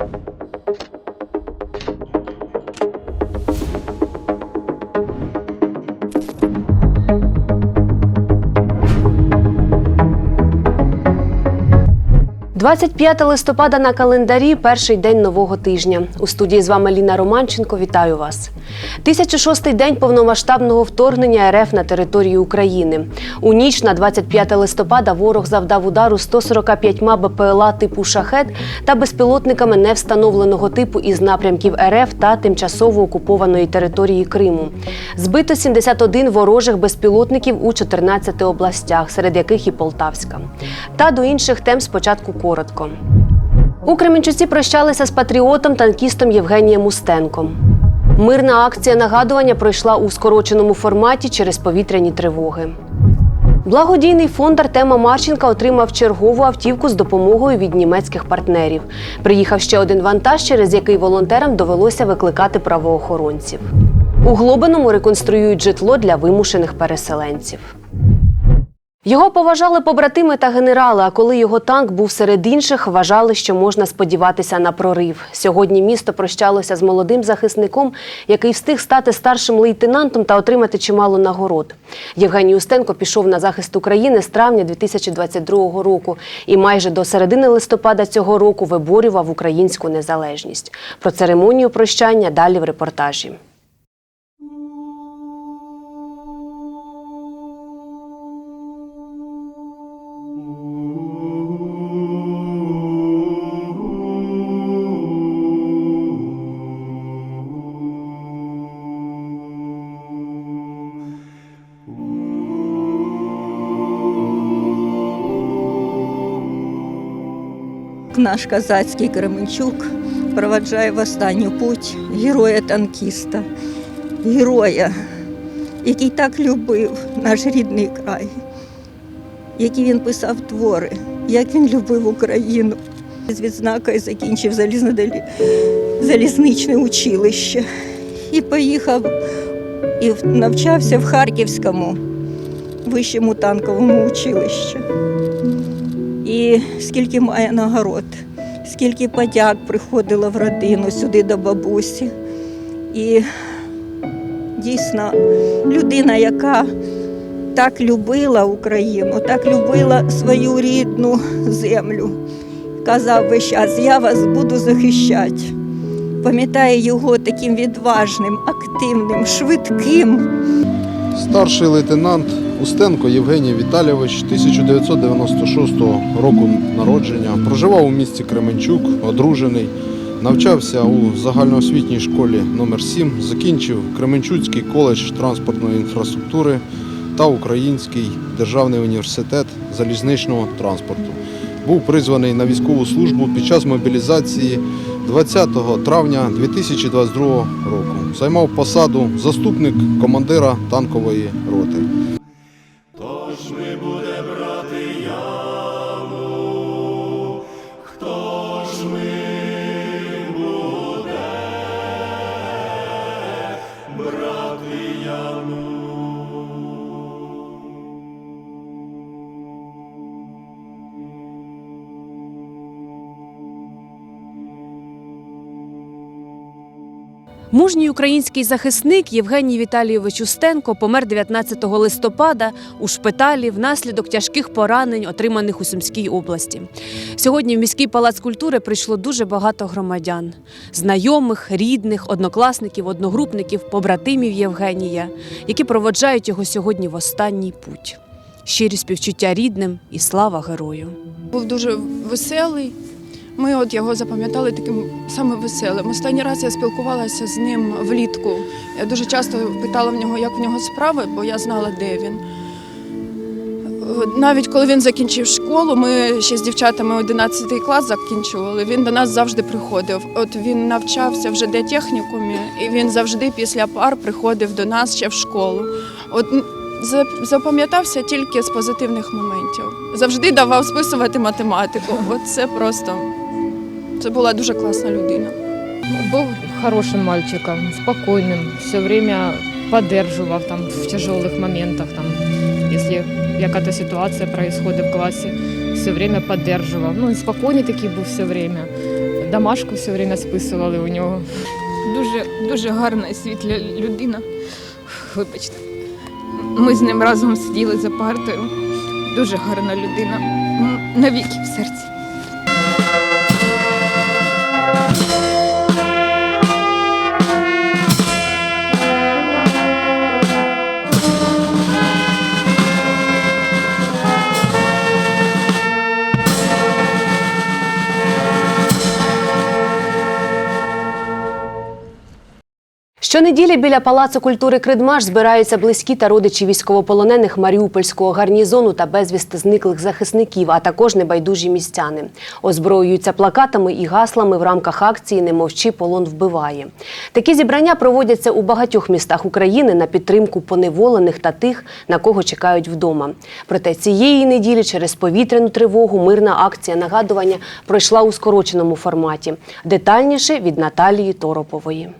you – 25 листопада на календарі перший день нового тижня. У студії з вами Ліна Романченко. Вітаю вас. 1006-й день повномасштабного вторгнення РФ на територію України. У ніч на 25 листопада ворог завдав удару 145 БПЛА типу шахет та безпілотниками невстановленого типу із напрямків РФ та тимчасово окупованої території Криму. Збито 71 ворожих безпілотників у 14 областях, серед яких і Полтавська. Та до інших тем спочатку коротко. У Кременчуці прощалися з патріотом танкістом Євгенієм Устенком. Мирна акція нагадування пройшла у скороченому форматі через повітряні тривоги. Благодійний фонд Артема Марченка отримав чергову автівку з допомогою від німецьких партнерів. Приїхав ще один вантаж, через який волонтерам довелося викликати правоохоронців. У Глобиному реконструюють житло для вимушених переселенців. Його поважали побратими та генерали. А коли його танк був серед інших, вважали, що можна сподіватися на прорив. Сьогодні місто прощалося з молодим захисником, який встиг стати старшим лейтенантом та отримати чимало нагород. Євгеній Устенко пішов на захист України з травня 2022 року і майже до середини листопада цього року виборював українську незалежність. Про церемонію прощання далі в репортажі. Наш козацький Кременчук проваджає в останню путь героя-танкіста, героя, який так любив наш рідний край, які він писав твори, як він любив Україну. З відзнакою закінчив залізничне училище і поїхав і навчався в Харківському вищому танковому училищі. І скільки має нагород, скільки подяк приходило в родину сюди до бабусі. І дійсно людина, яка так любила Україну, так любила свою рідну землю. Казав весь час, я вас буду захищати. Пам'ятаю його таким відважним, активним, швидким. Старший лейтенант Устенко Євгеній Віталійович 1996 року народження. Проживав у місті Кременчук, одружений. Навчався у загальноосвітній школі номер 7 закінчив Кременчуцький коледж транспортної інфраструктури та Український державний університет залізничного транспорту. Був призваний на військову службу під час мобілізації 20 травня 2022 року. Займав посаду заступник командира танкової роти. Мужній український захисник Євгеній Віталійович Устенко помер 19 листопада у шпиталі внаслідок тяжких поранень, отриманих у Сумській області. Сьогодні в міський палац культури прийшло дуже багато громадян, знайомих, рідних, однокласників, одногрупників, побратимів Євгенія, які проводжають його сьогодні в останній путь. Щирі співчуття рідним і слава герою. був дуже веселий. Ми от його запам'ятали таким саме веселим. Останній раз я спілкувалася з ним влітку. Я дуже часто питала в нього, як в нього справи, бо я знала, де він. Навіть коли він закінчив школу, ми ще з дівчатами 11 клас закінчували. Він до нас завжди приходив. От він навчався в ЖД технікумі, і він завжди після пар приходив до нас ще в школу. От запам'ятався тільки з позитивних моментів. Завжди давав списувати математику. От це просто це була дуже класна людина. Был хорошим мальчиком, спокойным, все время поддерживал там в тяжелых моментах, там, если какая-то ситуация происходит в классе, все время поддерживал. Ну, и спокойный такий був все время. домашку все время списували у нього. Дуже дуже гарна і світла людина. Вибачте. Ми з ним разом сиділи за партою. Дуже гарна людина. М, Навіки в серці. Щонеділі біля Палацу культури Кридмаш збираються близькі та родичі військовополонених Маріупольського гарнізону та безвісти зниклих захисників, а також небайдужі містяни. Озброюються плакатами і гаслами в рамках акції Не мовчи, полон вбиває. Такі зібрання проводяться у багатьох містах України на підтримку поневолених та тих, на кого чекають вдома. Проте цієї неділі через повітряну тривогу мирна акція нагадування пройшла у скороченому форматі. Детальніше від Наталії Торопової.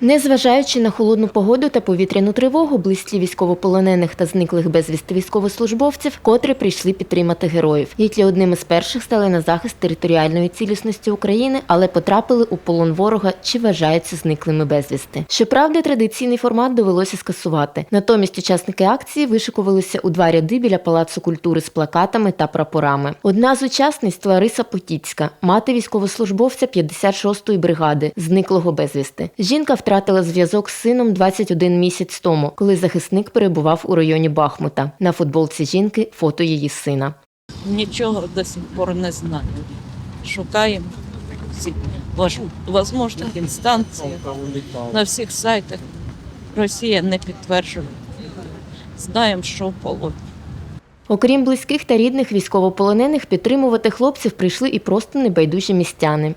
Незважаючи на холодну погоду та повітряну тривогу, близькі військовополонених та зниклих безвісти військовослужбовців, котре прийшли підтримати героїв, які одним із перших стали на захист територіальної цілісності України, але потрапили у полон ворога чи вважаються зниклими безвісти. Щоправда, традиційний формат довелося скасувати. Натомість учасники акції вишикувалися у два ряди біля палацу культури з плакатами та прапорами. Одна з учасниць Лариса Потіцька, мати військовослужбовця 56-ї бригади, зниклого безвісти. Жінка втратила зв'язок з сином 21 місяць тому, коли захисник перебував у районі Бахмута. На футболці жінки фото її сина. Нічого до сих пор не знаю. Шукаємо возможних інстанціях на всіх сайтах. Росія не підтверджує. Знаємо, що в полоні. Окрім близьких та рідних військовополонених, підтримувати хлопців прийшли і просто небайдужі містяни.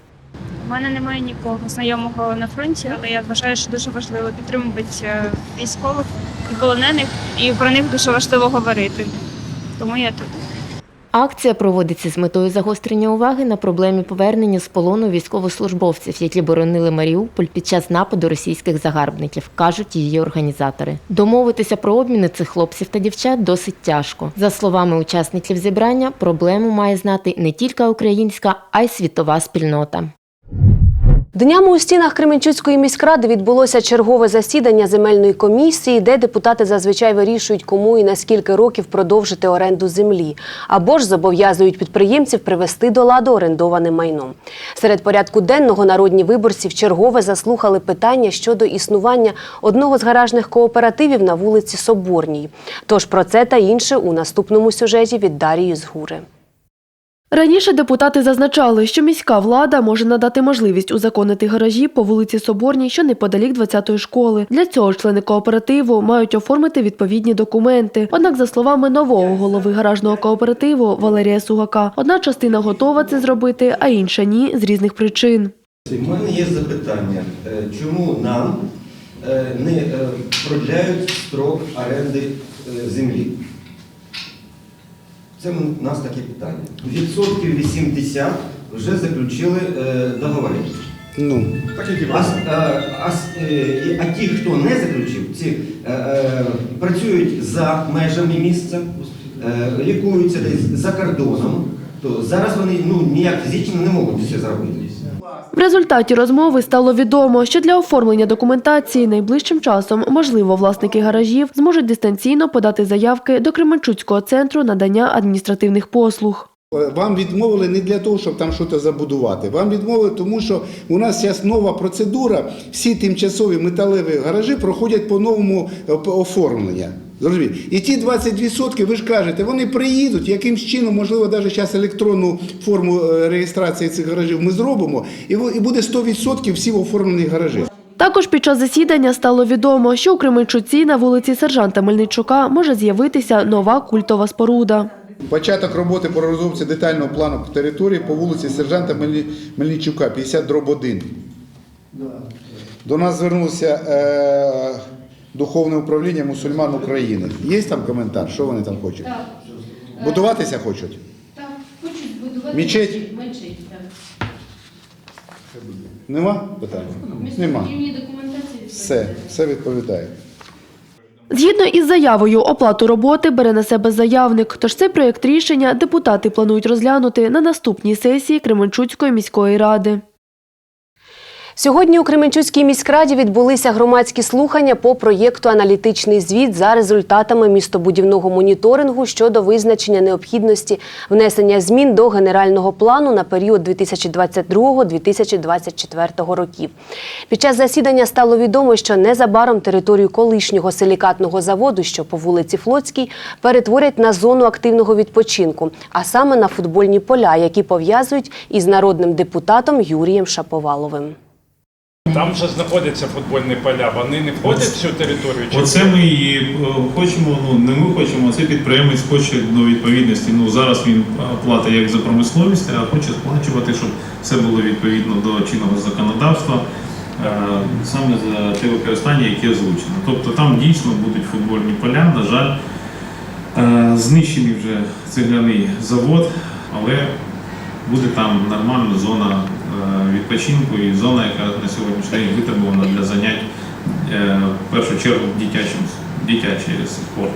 У мене немає нікого знайомого на фронті, але я вважаю, що дуже важливо підтримувати е, військових і полонених, і про них дуже важливо говорити. Тому я тут. Акція проводиться з метою загострення уваги на проблемі повернення з полону військовослужбовців, які боронили Маріуполь під час нападу російських загарбників, кажуть її організатори. Домовитися про обміни цих хлопців та дівчат досить тяжко. За словами учасників зібрання, проблему має знати не тільки українська, а й світова спільнота. Днями у стінах Кременчуцької міськради відбулося чергове засідання земельної комісії, де депутати зазвичай вирішують, кому і на скільки років продовжити оренду землі, або ж зобов'язують підприємців привести до ладу орендоване майно. Серед порядку денного народні виборці вчергове заслухали питання щодо існування одного з гаражних кооперативів на вулиці Соборній. Тож про це та інше у наступному сюжеті від Дарії Згури. Раніше депутати зазначали, що міська влада може надати можливість узаконити гаражі по вулиці Соборній, що неподалік 20-ї школи. Для цього члени кооперативу мають оформити відповідні документи. Однак, за словами нового голови гаражного кооперативу Валерія Сугака, одна частина готова це зробити, а інша ні з різних причин. У мене є запитання, Е, чому нам е, не е, продляють строк оренди землі? Це у нас таке питання. Відсотків 80 вже заключили е, договори. Ну, А, с- а, а, с- е, і- а ті, хто не заключив, ці е, е, працюють за межами місця, е, лікуються десь за кордоном, то зараз вони ну, ніяк фізично не можуть це зробити. В результаті розмови стало відомо, що для оформлення документації найближчим часом, можливо, власники гаражів зможуть дистанційно подати заявки до Кременчуцького центру надання адміністративних послуг. Вам відмовили не для того, щоб там щось забудувати. Вам відмовили, тому що у нас зараз нова процедура. Всі тимчасові металеві гаражі проходять по новому е, оформлення. Зрозумієте? І ті 20%, ви ж кажете, вони приїдуть, якимсь чином, можливо, навіть зараз електронну форму е, реєстрації цих гаражів ми зробимо, і буде 100% всі оформлені гаражі. Також під час засідання стало відомо, що у Кременчуці на вулиці сержанта Мельничука може з'явитися нова культова споруда. Початок роботи по розробці детального плану території по вулиці сержанта Мельничука, 50 дроб 1. До нас звернувся е, духовне управління мусульман України. Є там коментар? Що вони там хочуть? Будуватися хочуть? Так, хочуть будувати мечеть. Нема питань? Нема. Все, все відповідає. Згідно із заявою, оплату роботи бере на себе заявник. Тож цей проєкт рішення депутати планують розглянути на наступній сесії Кременчуцької міської ради. Сьогодні у Кременчуцькій міськраді відбулися громадські слухання по проєкту Аналітичний звіт за результатами містобудівного моніторингу щодо визначення необхідності внесення змін до генерального плану на період 2022-2024 років. Під час засідання стало відомо, що незабаром територію колишнього силікатного заводу, що по вулиці Флотській, перетворять на зону активного відпочинку, а саме на футбольні поля, які пов'язують із народним депутатом Юрієм Шаповаловим. Там вже знаходяться футбольні поля, вони не входять в цю територію? чи Оце ми і е, хочемо, ну не ми хочемо, а це підприємець хоче до відповідності. Ну зараз він е, платить як за промисловість, а хоче сплачувати, щоб все було відповідно до чинного законодавства, е, саме за те використання, яке озвучено. Тобто там дійсно будуть футбольні поля. На жаль, е, знищений вже цегляний завод, але буде там нормальна зона е, відпочинку і зона, яка на сьогоднішній день витребувана для занять е, в першу чергу дитячим дитячий спорт.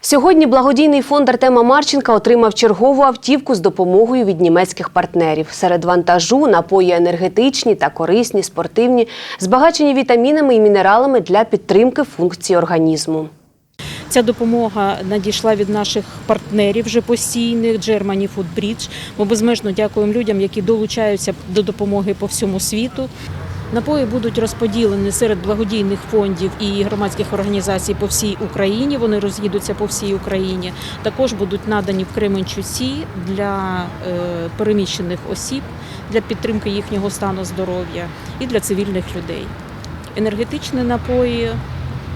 Сьогодні благодійний фонд Артема Марченка отримав чергову автівку з допомогою від німецьких партнерів. Серед вантажу напої енергетичні та корисні, спортивні, збагачені вітамінами і мінералами для підтримки функцій організму. Ця допомога надійшла від наших партнерів вже постійних Germany Food Bridge. Ми безмежно дякуємо людям, які долучаються до допомоги по всьому світу. Напої будуть розподілені серед благодійних фондів і громадських організацій по всій Україні. Вони роз'їдуться по всій Україні. Також будуть надані в Кременчуці для е, переміщених осіб для підтримки їхнього стану здоров'я і для цивільних людей. Енергетичні напої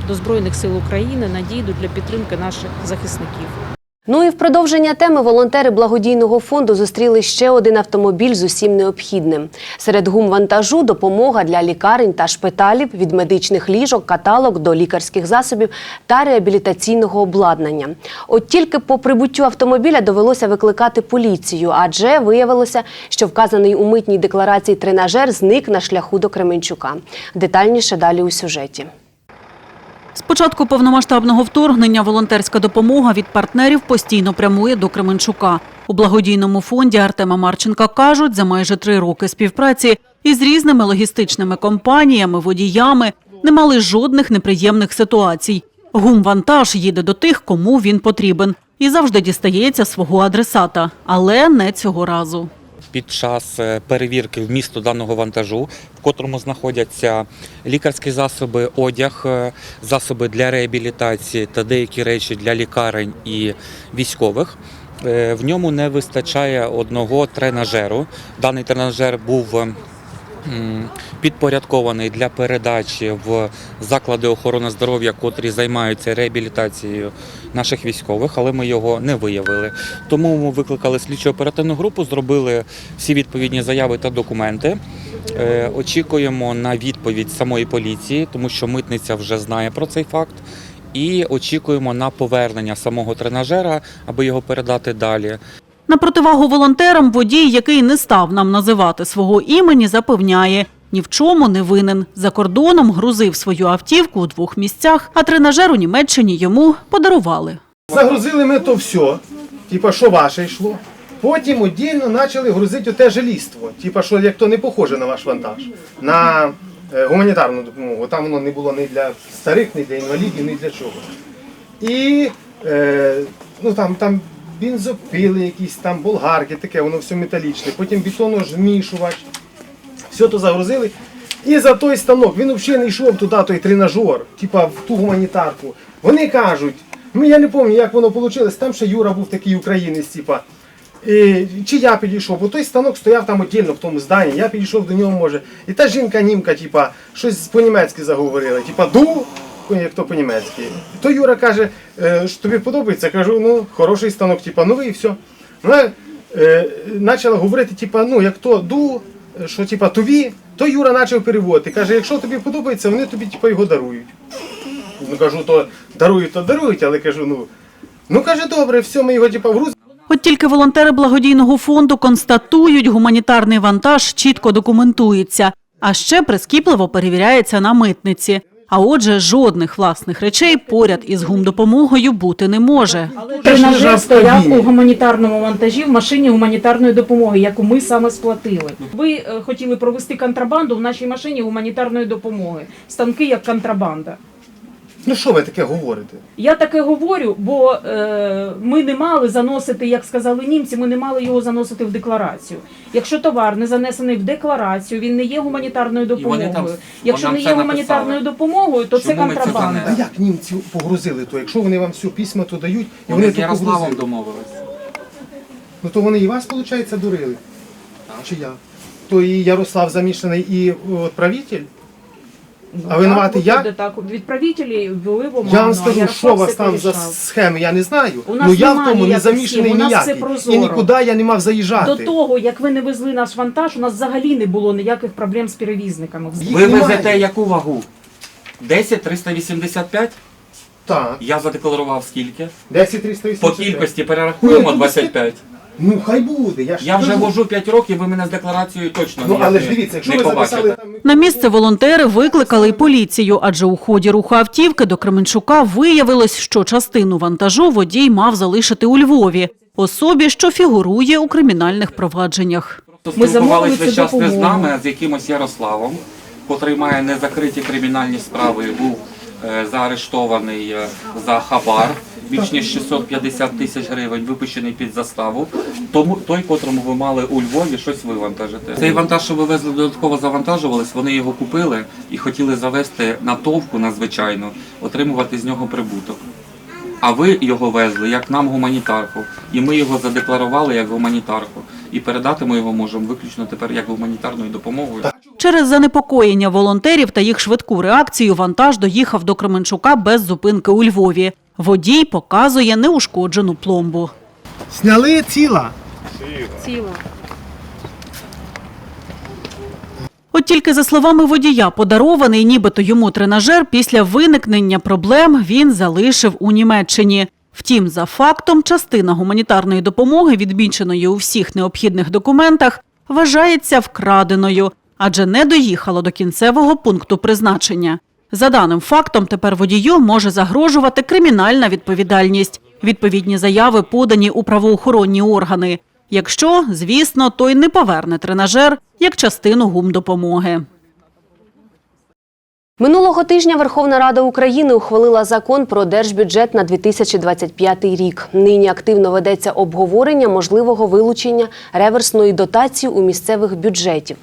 до Збройних сил України надійдуть для підтримки наших захисників. Ну і в продовження теми волонтери благодійного фонду зустріли ще один автомобіль з усім необхідним. Серед гум вантажу допомога для лікарень та шпиталів, від медичних ліжок, каталог до лікарських засобів та реабілітаційного обладнання. От тільки по прибуттю автомобіля довелося викликати поліцію, адже виявилося, що вказаний у митній декларації тренажер зник на шляху до Кременчука. Детальніше далі у сюжеті. З початку повномасштабного вторгнення волонтерська допомога від партнерів постійно прямує до Кременчука. У благодійному фонді Артема Марченка кажуть, за майже три роки співпраці із різними логістичними компаніями, водіями не мали жодних неприємних ситуацій. Гумвантаж їде до тих, кому він потрібен, і завжди дістається свого адресата, але не цього разу. Під час перевірки перевірки вмісту даного вантажу, в котрому знаходяться лікарські засоби, одяг, е, засоби для реабілітації та деякі речі для лікарень і військових. е, В ньому не вистачає одного тренажеру. Даний тренажер був е, підпорядкований для передачі в заклади охорони здоров'я, котрі займаються реабілітацією наших військових, але ми його не виявили. Тому ми викликали слідчо оперативну групу, зробили всі відповідні заяви та документи. Е, Очікуємо на відповідь самої поліції, тому що митниця вже знає про цей факт. І очікуємо на повернення самого тренажера, аби його передати далі. На противагу волонтерам водій, який не став нам називати свого імені, запевняє, ні в чому не винен. За кордоном грузив свою автівку у двох місцях, а тренажер у Німеччині йому подарували. Загрузили ми то все, типа, що ваше йшло. Потім віддільно почали грузити оте желіство, типа, що як то не похоже на ваш вантаж, на е, гуманітарну допомогу. Там воно не було ні для старих, ні для інвалідів, ні для чого. І е, ну, там, там бензопили якісь, там болгарки, таке, воно все металічне. Потім бетонозмішувач. Все то загрузили. І за той станок, він взагалі не йшов туди, той тренажер, типа в ту гуманітарку. Вони кажуть, ну я не пам'ятаю, як воно вийшло, там ще Юра був такий українець, типа. І, чи я підійшов, бо той станок стояв там віддільно в тому зданні, я підійшов до нього, може. І та жінка-німка, типа, щось по-німецьки заговорила, типа ду, як то по-німецьки. То Юра каже, «Е, що тобі подобається, кажу, ну, хороший станок, типа, і все. Вона почала говорити, типа, ну, як то ду, що типа тобі, то Юра почав переводити. Каже, якщо тобі подобається, вони тобі типа, його дарують. Ну кажу, то дарують, то дарують, але кажу, ну. Ну каже, добре, все, ми його типа в груз. От тільки волонтери благодійного фонду констатують, гуманітарний вантаж чітко документується, а ще прискіпливо перевіряється на митниці. А отже, жодних власних речей поряд із гумдопомогою бути не може. Тренажер стояв у гуманітарному вантажі в машині гуманітарної допомоги, яку ми саме сплатили. Ви е, хотіли провести контрабанду в нашій машині гуманітарної допомоги. Станки як контрабанда. Ну що ви таке говорите? Я таке говорю, бо е, ми не мали заносити, як сказали німці, ми не мали його заносити в декларацію. Якщо товар не занесений в декларацію, він не є гуманітарною допомогою. там- Якщо вони не це є написали. гуманітарною допомогою, то це Чому ми це контрабанда. А як німці погрузили то? Якщо вони вам всі письма то дають, і вони, Вони з то Ярославом погрузили. домовились. Ну то вони і вас, виходить, дурили? Чи як? То і Ярослав замішаний, і правитель? А винуватий я? Виходить Так, відправителі ввели в оману, Я вам скажу, Ярослав що у вас все там за порішав. схеми, я не знаю. У нас Ну я в тому не ніяких замішаний схем, у нас все ніякий. прозоро. І нікуди я не мав заїжджати. До того, як ви не везли наш вантаж, у нас взагалі не було ніяких проблем з перевізниками. Ви везете яку вагу? 10 385? Так. Я задекларував скільки? 10 385. По кількості перерахуємо Ну, 25. Ну хай буде. Я, ж Я вже кажу. вожу 5 років, ви мене з декларацією точно Ну ніяк але ж не- дивіться, якщо не ви побачите. записали там На місце волонтери викликали й поліцію, адже у ході руху автівки до Кременчука виявилось, що частину вантажу водій мав залишити у Львові, особі, що фігурує у кримінальних провадженнях. Ми замовили спілкувалися цю весь час не з допомогу. нами, а з якимось Ярославом, котрий має незакриті кримінальні справи, був е, заарештований е, за хабар. Більш ніж 650 тисяч гривень випущений під заставу. Тому той, котрому ви мали у Львові щось вивантажити. Цей вантаж, що ви везли, додатково завантажувались, вони його купили і хотіли завести на товку на звичайну, отримувати з нього прибуток. А ви його везли як нам гуманітарку, і ми його задекларували як гуманітарку. І передати ми його можемо виключно тепер як гуманітарною допомогою. Через занепокоєння волонтерів та їх швидку реакцію вантаж доїхав до Кременчука без зупинки у Львові. Водій показує неушкоджену пломбу. Сняли ціла. Ціла. От тільки за словами водія, подарований нібито йому тренажер після виникнення проблем він залишив у Німеччині. Втім, за фактом, частина гуманітарної допомоги, відміченої у всіх необхідних документах, вважається вкраденою, адже не доїхала до кінцевого пункту призначення. За даним фактом, тепер водію може загрожувати кримінальна відповідальність. Відповідні заяви подані у правоохоронні органи. Якщо, звісно, той не поверне тренажер як частину гумдопомоги. Минулого тижня Верховна Рада України ухвалила закон про держбюджет на 2025 рік. Нині активно ведеться обговорення можливого вилучення реверсної дотації у місцевих бюджетів.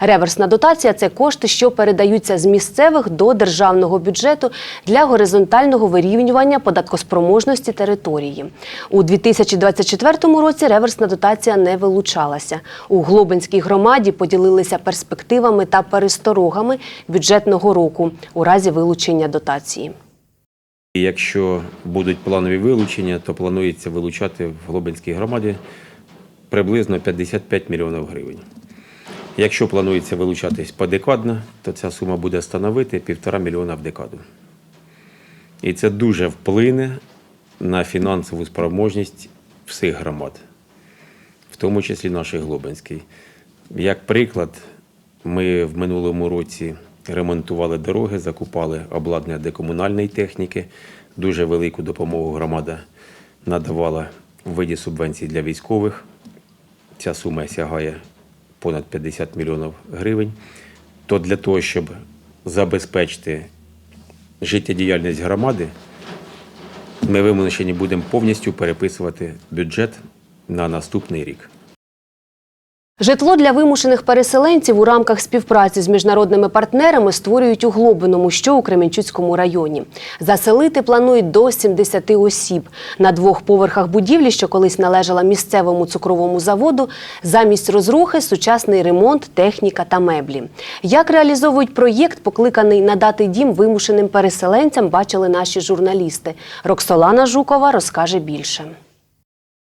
Реверсна дотація це кошти, що передаються з місцевих до державного бюджету для горизонтального вирівнювання податкоспроможності території. У 2024 році реверсна дотація не вилучалася. У Глобинській громаді поділилися перспективами та пересторогами бюджетного року у разі вилучення дотації. Якщо будуть планові вилучення, то планується вилучати в Глобинській громаді приблизно 55 мільйонів гривень. Якщо планується вилучатись подекадно, то ця сума буде становити 1,5 мільйона в декаду. І це дуже вплине на фінансову спроможність всіх громад, в тому числі нашої Глобинської. Як приклад, ми в минулому році ремонтували дороги, закупали обладнання для комунальної техніки. Дуже велику допомогу громада надавала в виді субвенцій для військових. Ця сума сягає понад 50 мільйонів гривень. То для того, щоб забезпечити життєдіяльність громади, ми вимушені будемо повністю переписувати бюджет на наступний рік. Житло для вимушених переселенців у рамках співпраці з міжнародними партнерами створюють у Глобиному, що у Кременчуцькому районі. Заселити планують до 70 осіб. На двох поверхах будівлі, що колись належала місцевому цукровому заводу, замість розрухи сучасний ремонт, техніка та меблі. Як реалізовують проєкт, покликаний надати дім вимушеним переселенцям, бачили наші журналісти. Роксолана Жукова розкаже більше.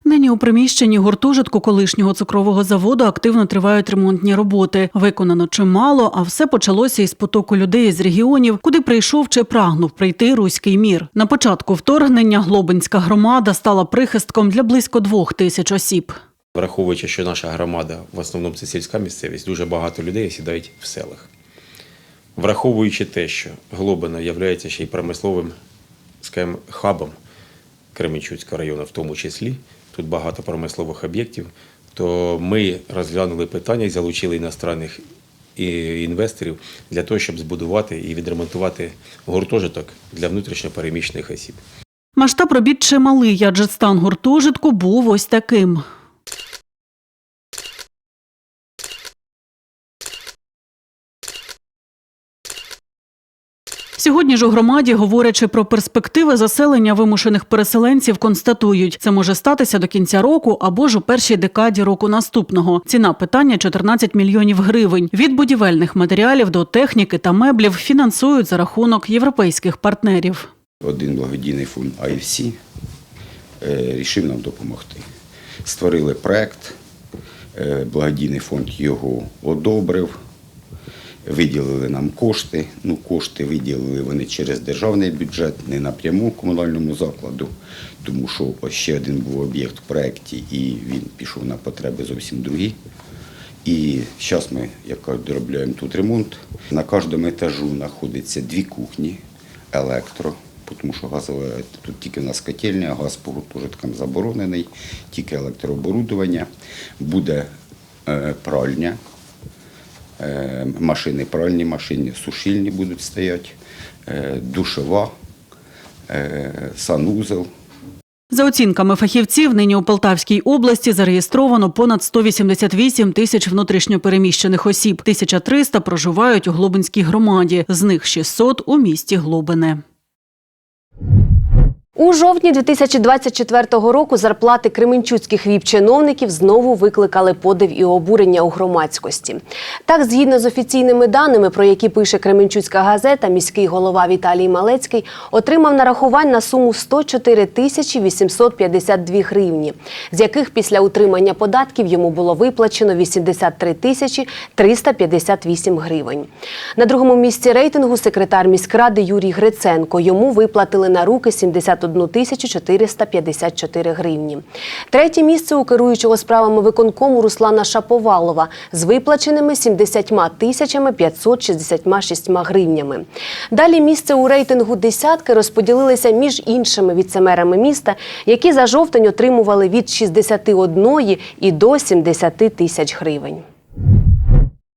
Нині у приміщенні гуртожитку колишнього цукрового заводу активно тривають ремонтні роботи. Виконано чимало, а все почалося із потоку людей з регіонів, куди прийшов чи прагнув прийти руський мір. На початку вторгнення Глобинська громада стала прихистком для близько двох тисяч осіб. Враховуючи, що наша громада в основному це сільська місцевість, дуже багато людей сідають в селах. Враховуючи те, що Глобино є ще й промисловим скажімо, хабом Кременчуцького району, в тому числі, тут багато промислових об'єктів, то ми розглянули питання і залучили іностранних інвесторів для того, щоб збудувати і відремонтувати гуртожиток для внутрішньопереміщених осіб. Масштаб робіт чималий, адже стан гуртожитку був ось таким. Сьогодні ж у громаді, говорячи про перспективи заселення вимушених переселенців, констатують, це може статися до кінця року або ж у першій декаді року наступного. Ціна питання 14 мільйонів гривень. Від будівельних матеріалів до техніки та меблів фінансують за рахунок європейських партнерів. Один благодійний фонд IFC е, рішив нам допомогти. Створили проект, е, благодійний фонд його одобрив, виділили нам кошти. Ну, кошти виділили вони через державний бюджет, не напряму комунальному закладу, тому що ще один був об'єкт в проєкті і він пішов на потреби зовсім другі. І зараз ми як доробляємо тут ремонт. На кожному етажу знаходиться дві кухні, електро, тому що газове тут тільки в нас котельня, газ по гуртожиткам заборонений, тільки електрооборудування. Буде е, пральня, машини пральні, машини сушильні будуть стояти, е, душова, е, санузел. За оцінками фахівців, нині у Полтавській області зареєстровано понад 188 тисяч внутрішньопереміщених осіб. 1300 проживають у Глобинській громаді, з них 600 у місті Глобине. У жовтні 2024 року зарплати кременчуцьких віп-чиновників знову викликали подив і обурення у громадськості. Так, згідно з офіційними даними, про які пише Кременчуцька газета, міський голова Віталій Малецький отримав нарахувань на суму 104 тисячі 852 гривні, з яких після утримання податків йому було виплачено 83 тисячі 358 гривень. На другому місці рейтингу секретар міськради Юрій Гриценко. Йому виплатили на руки 71 тисячу 454 гривні. Третє місце у керуючого справами виконкому Руслана Шаповалова з виплаченими 70 тисячами 566 гривнями. Далі місце у рейтингу десятки розподілилися між іншими віцемерами міста, які за жовтень отримували від 61 і до 70 тисяч гривень.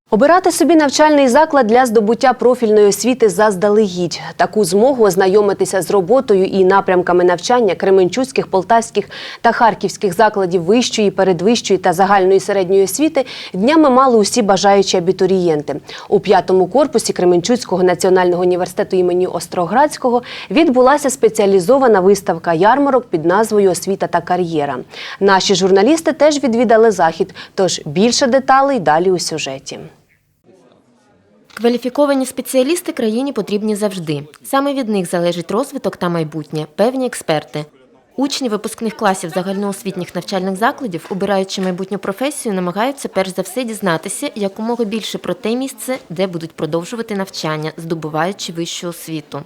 Обирати собі навчальний заклад для здобуття профільної освіти заздалегідь. Таку змогу ознайомитися з роботою і напрямками навчання кременчуцьких, полтавських та харківських закладів вищої, передвищої та загальної середньої освіти днями мали усі бажаючі абітурієнти. У п'ятому корпусі Кременчуцького національного університету імені Остроградського відбулася спеціалізована виставка ярмарок під назвою Освіта та кар'єра. Наші журналісти теж відвідали захід, тож більше деталей далі у сюжеті. Кваліфіковані спеціалісти країні потрібні завжди. Саме від них залежить розвиток та майбутнє, певні експерти. Учні випускних класів загальноосвітніх навчальних закладів, обираючи майбутню професію, намагаються перш за все дізнатися якомога більше про те місце, де будуть продовжувати навчання, здобуваючи вищу освіту.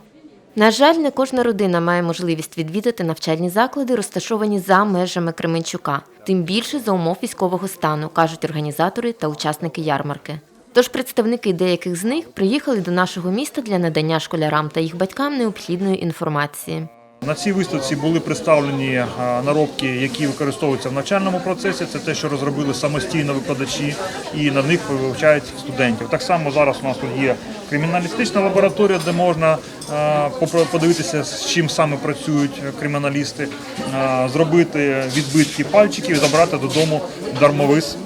На жаль, не кожна родина має можливість відвідати навчальні заклади, розташовані за межами Кременчука, тим більше за умов військового стану, кажуть організатори та учасники ярмарки. Тож представники деяких з них приїхали до нашого міста для надання школярам та їх батькам необхідної інформації. На цій виставці були представлені е, наробки, які використовуються в навчальному процесі. Це те, що розробили самостійно викладачі, і на них вивчають студентів. Так само зараз у нас тут є криміналістична лабораторія, де можна е, подивитися, з чим саме працюють криміналісти, е, зробити відбитки пальчиків і забрати додому дармовис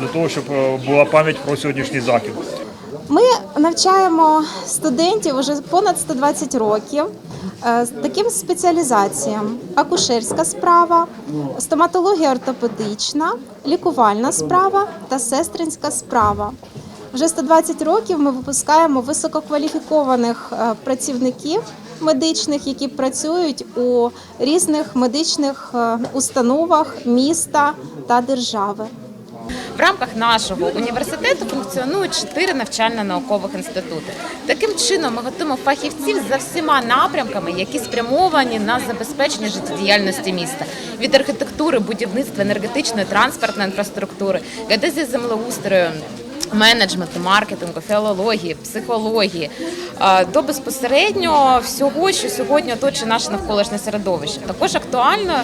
для того, щоб е, була пам'ять про сьогоднішній захід. Ми навчаємо студентів вже понад 120 років е, з таким спеціалізаціям: акушерська справа, стоматологія ортопедична, лікувальна справа та сестринська справа. Вже 120 років ми випускаємо висококваліфікованих е, працівників медичних, які працюють у різних медичних установах міста та держави. В рамках нашого університету функціонують чотири навчально-наукових інститути. Таким чином, ми готуємо фахівців за всіма напрямками, які спрямовані на забезпечення життєдіяльності міста від архітектури, будівництва, енергетичної, транспортної інфраструктури, геодезії землеустрою, менеджменту, маркетингу, філології, психології до безпосередньо всього, що сьогодні оточує наше навколишнє середовище. Також актуально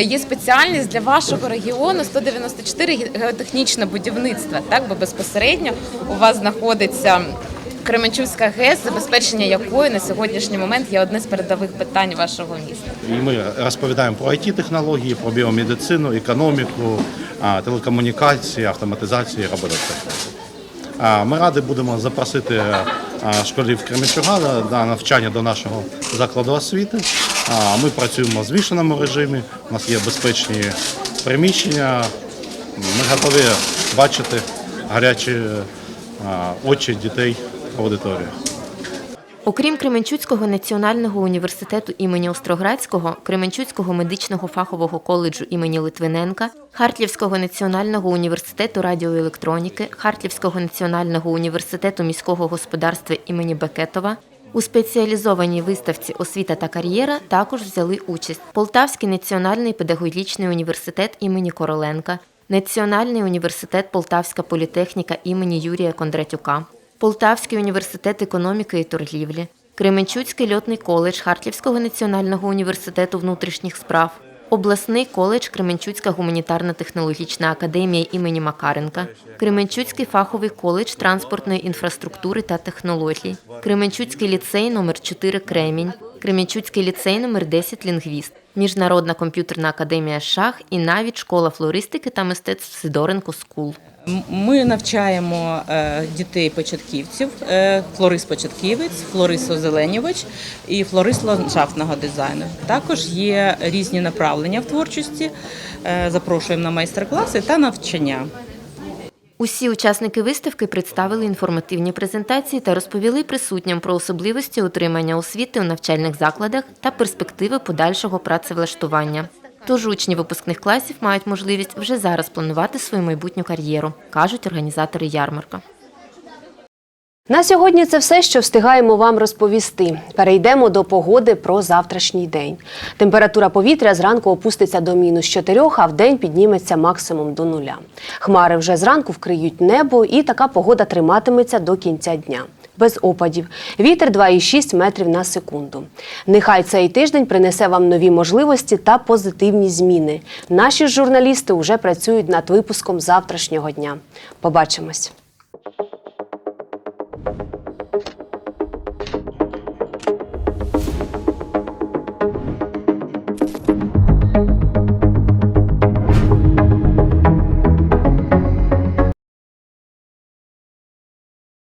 є спеціальність для вашого регіону 194 геотехнічне будівництво. Так, бо безпосередньо у вас знаходиться. Кременчуцька ГЕС, забезпечення якої на сьогоднішній момент є одне з передових питань вашого міста. І ми розповідаємо про it технології про біомедицину, економіку, телекомунікації, автоматизацію робототехніку. Ми раді будемо запросити школів Кременчуга на навчання до нашого закладу освіти. А, Ми працюємо в змішаному режимі, у нас є безпечні приміщення. Ми готові бачити гарячі очі дітей в аудиторії. Окрім Кременчуцького національного університету імені Остроградського, Кременчуцького медичного фахового коледжу імені Литвиненка, Харківського національного університету радіоелектроніки, Харківського національного університету міського господарства імені Бекетова, у спеціалізованій виставці Освіта та кар'єра також взяли участь Полтавський національний педагогічний університет імені Короленка, Національний університет Полтавська політехніка імені Юрія Кондратюка, Полтавський університет економіки і торгівлі, Кременчуцький льотний коледж Харківського національного університету внутрішніх справ, обласний коледж Кременчуцька гуманітарна технологічна академія імені Макаренка, Кременчуцький фаховий коледж транспортної інфраструктури та технологій, Кременчуцький ліцей номер 4 Кремінь, Кременчуцький ліцей номер 10 Лінгвіст, Міжнародна комп'ютерна академія Шах і навіть школа флористики та мистецтв Сидоренко Скул. Ми навчаємо е, дітей-початківців, е, флорист-початківець, флорист озеленювач і флорист ландшафтного дизайну. Також є різні направлення в творчості. Е, Запрошуємо на майстер-класи та навчання. Усі учасники виставки представили інформативні презентації та розповіли присутнім про особливості отримання освіти у навчальних закладах та перспективи подальшого працевлаштування. Тож учні випускних класів мають можливість вже зараз планувати свою майбутню кар'єру, кажуть організатори ярмарка. На сьогодні це все, що встигаємо вам розповісти. Перейдемо до погоди про завтрашній день. Температура повітря зранку опуститься до мінус 4, а в день підніметься максимум до нуля. Хмари вже зранку вкриють небо, і така погода триматиметься до кінця дня. Без опадів. Вітер 2,6 метрів на секунду. Нехай цей тиждень принесе вам нові можливості та позитивні зміни. Наші журналісти вже працюють над випуском завтрашнього дня. Побачимось.